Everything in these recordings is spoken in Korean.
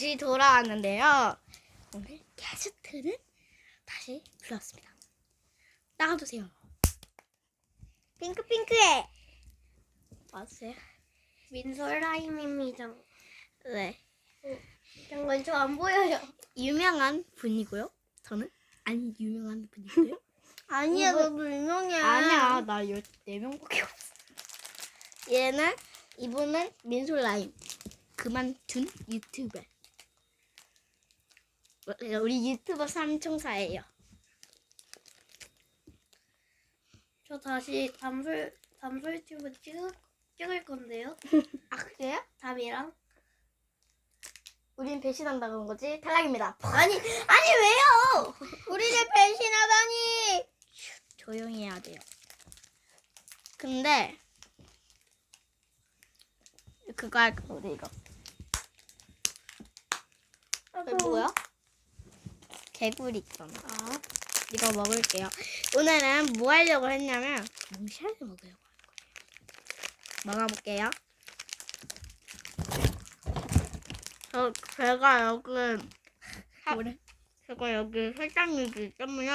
다시 돌아왔는데요. 오늘 게스트는 다시 불렀습니다. 나가주세요. 핑크핑크해. 왔어요? 민설라임입니다. 네. 잠깐 저안 보여요. 유명한 분이고요. 저는 안 유명한 분이고요. 아니야, 이거- 너도 유명해. 아니야, 나 14명밖에 없어. 얘는, 이분은 민솔라임. 그만둔 유튜버. 우리 유튜버 삼총사예요. 저 다시 담솔 담솔 튜브 찍을 찍을 건데요. 아, 그래요? 담이랑. 우린 배신한다는 거지? 탈락입니다. 아니 아니 왜요? 우리를 배신하다니. 조용히 해야 돼요. 근데, 그거 할 거, 우리 이거. 이거 뭐야? 개구리 있잖아. 아, 이거 먹을게요. 오늘은 뭐 하려고 했냐면 몽쉘을 먹으려고 할 거예요. 먹어볼게요. 저 제가 여기 뭐래? 제가 여기 회장이기 때문에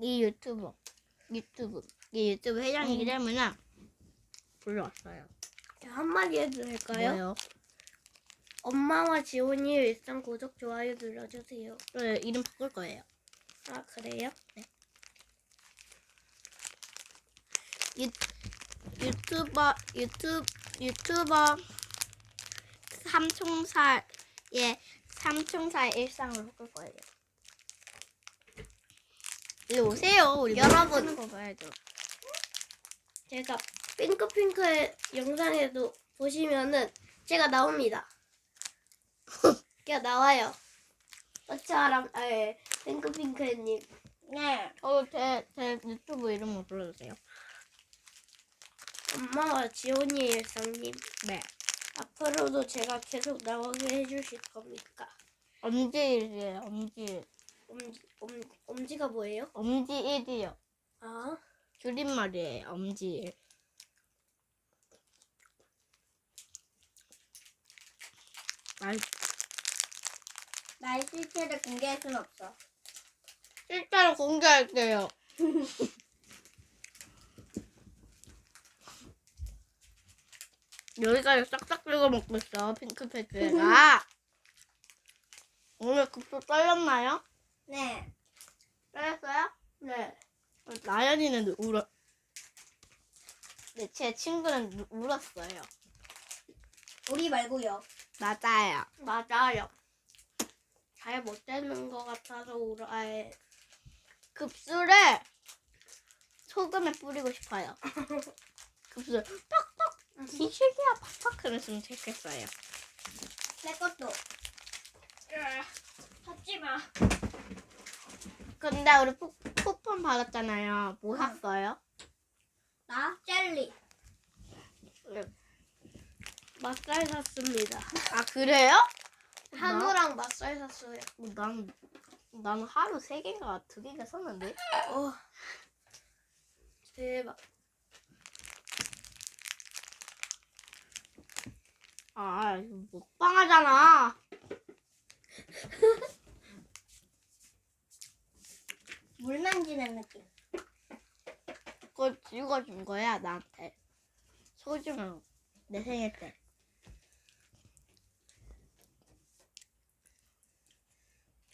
이 유튜버 유튜브 이 유튜브 회장이기 음. 때문에 불러왔어요. 한마디 해도 될까요? 뭐요? 엄마와 지훈이 일상 구독 좋아요 눌러주세요. 네, 이름 바꿀 거예요. 아 그래요? 유, 유튜버 유튜브 유튜버 삼총사의 삼총사의 일상을 바꿀 거예요. 이리 오세요. 우리 여러분. 먹는 거 봐야죠. 제가 핑크핑크의 영상에도 보시면은 제가 나옵니다. 제가 나와요. 어쩌람, 아, 예. 핑크핑크님. 네. 어, 제, 제 유튜브 이름을 불러주세요. 엄마와 지훈이의 일상님. 네. 앞으로도 제가 계속 나오게 해주실 겁니까? 엄지일이에요. 엄지. 엄지, 엄, 엄지가 뭐예요? 엄지일이요. 아, 줄임말이에요. 엄지일. 말 나의 실체를 공개할 순 없어. 실제로 공개할게요. 여기까지 싹싹 긁어 먹고 있어, 핑크패드가. 오늘 급소 떨렸나요? 네. 떨렸어요? 네. 나연이는 울어. 네, 제 친구는 누- 울었어요. 우리 말고요. 맞아요. 맞아요. 잘 못 되는 것 같아서. 아예. 급수를 소금에 뿌리고 싶어요. 급수 팍팍 기식이야 팍팍 그랬으면 좋겠어요. 내 것도. 하지 마. 근데 우리 쿠, 쿠폰 받았잖아요. 뭐 샀어요? 나 젤리. 맛살 샀습니다. 아 그래요? 한우랑 맛살 샀어요. 난 나는 하루 세 개인가 두 개가 샀는데. 어. 대박. 아 이거 먹방 하잖아. 물 만지는 느낌. 그걸 찍어준 거야 나한테. 소중한 내 생일 때.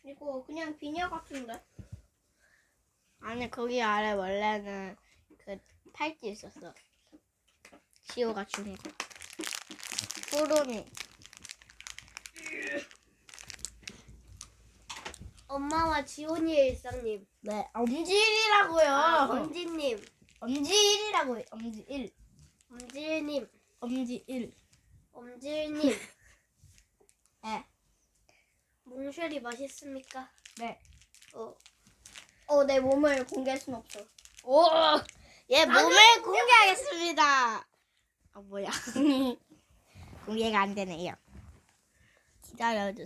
이거 그냥 비녀 같은데. 아니 거기 아래 원래는 그 팔찌 있었어. 지호가 준 거. 푸르미. 엄마와 지훈이의 일상님. 네, 엄지일이라고요. 아, 엄지님. 엄지일이라고요. 엄지일. 엄지님. 엄지일. 엄지님. 네. 몽쉘이 맛있습니까? 네. 어. 어, 내 몸을 공개할 순 없어. 오, 얘 몸을 공개하겠습니다. 아 뭐야? 공개가 안 되네요. 기다려주세요.